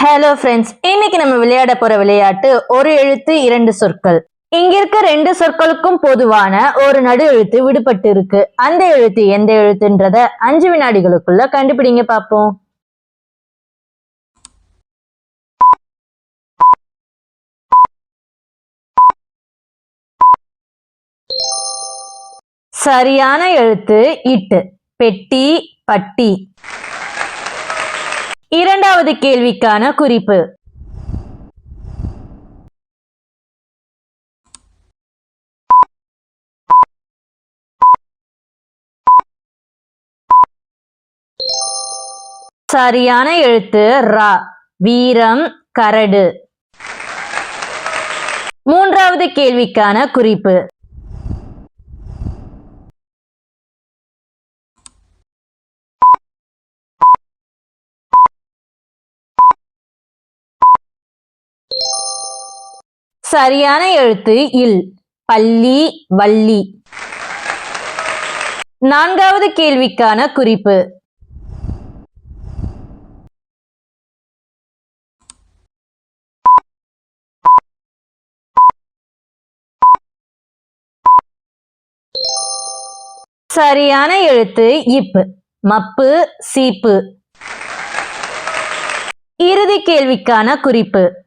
Hello friends இன்னைக்கு நம்ம விளையாட போற விளையாட்டு ஒரு எழுத்து இரண்டு சொற்கள். இங்க இருக்க ரெண்டு சொற்களுக்கும் பொதுவான ஒரு நடு எழுத்து விடுபட்டு இருக்கு அந்த எழுத்து எந்த எழுத்துன்றத அஞ்சு வினாடிகளுக்குள்ள கண்டுபிடிங்க பார்ப்போம் சரியான எழுத்து இட்டு பெட்டி பட்டி. இரண்டாவது கேள்விக்கான குறிப்பு. சரியான எழுத்து ரா வீரம் கரடு. மூன்றாவது கேள்விக்கான குறிப்பு. சரியான எழுத்து இல். பள்ளி வள்ளி. நான்காவது கேள்விக்கான குறிப்பு. சரியான எழுத்து இப். மப்பு சீப்பு. இறுதி கேள்விக்கான குறிப்பு.